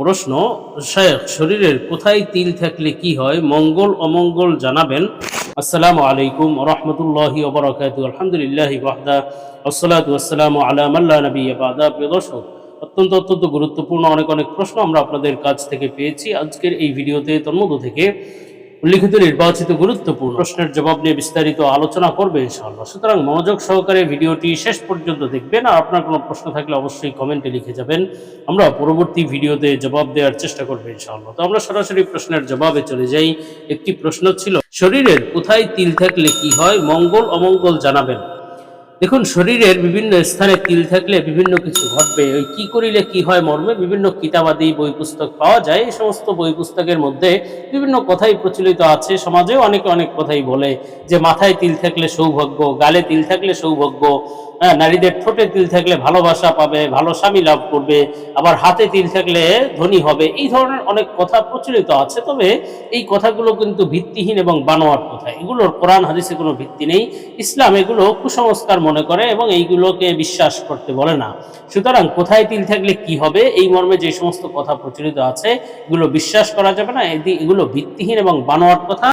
প্রশ্ন শেখ শরীরের কোথায় তিল থাকলে কি হয়? মঙ্গল, অমঙ্গল জানাবেন? আসসালামু আলাইকুম রহমতুল্লাহি ওবরাকাত আলহামদুলিল্লাহ ওয়াহদা আসসালাতু ওয়াসসালামু আলা মাল্লা নবী আবাদা প্রিয় দর্শক, অত্যন্ত অত্যন্ত গুরুত্বপূর্ণ অনেক অনেক প্রশ্ন আমরা আপনাদের কাছ থেকে পেয়েছি। আজকের এই ভিডিওতে তন্মধ্য থেকে উল্লিখিত নির্বাচিত গুরুত্বপূর্ণ প্রশ্নের জবাব নিয়ে বিস্তারিত আলোচনা করবে ইনশাআল্লাহ। সুতরাং মনোযোগ সহকারে ভিডিওটি শেষ পর্যন্ত দেখবেন আর আপনার কোনো প্রশ্ন থাকলে অবশ্যই কমেন্টে লিখে যাবেন। আমরা পরবর্তী ভিডিওতে জবাব দেওয়ার চেষ্টা করব ইনশাআল্লাহ। তো আমরা সরাসরি প্রশ্নের জবাবে চলে যাই। একটি প্রশ্ন ছিল, শরীরের কোথায় তিল থাকলে কি হয়? মঙ্গল, অমঙ্গল জানাবেন। দেখুন, শরীরের বিভিন্ন স্থানে তিল থাকলে বিভিন্ন কিছু ঘটবে। ওই কি করিলে কি হয় মর্মে? বিভিন্ন কিতাবাদি বই পুস্তক পাওয়া যায়। এই সমস্ত বই পুস্তকের মধ্যে বিভিন্ন কথাই প্রচলিত আছে। সমাজেও অনেকে অনেক কথাই বলে যে, মাথায় তিল থাকলে সৌভাগ্য, গালে তিল থাকলে সৌভাগ্য হ্যাঁ নারীদের ঠোঁটে তিল থাকলে ভালোবাসা পাবে, ভালো স্বামী লাভ করবে, আবার হাতে তিল থাকলে ধনী হবে। এই ধরনের অনেক কথা প্রচলিত আছে, তবে এই কথাগুলো কিন্তু ভিত্তিহীন এবং বানোয়াট কথা। এগুলোর কোরআন, হাদিসে কোনো ভিত্তি নেই। ইসলাম এগুলো কুসংস্কার মনে করে এবং এইগুলোকে বিশ্বাস করতে বলে না। সুতরাং কোথায় তিল থাকলে কি হবে? এই মর্মে যে সমস্ত কথা প্রচলিত আছে, এগুলো বিশ্বাস করা যাবে না। এগুলো ভিত্তিহীন এবং বানোয়াট কথা।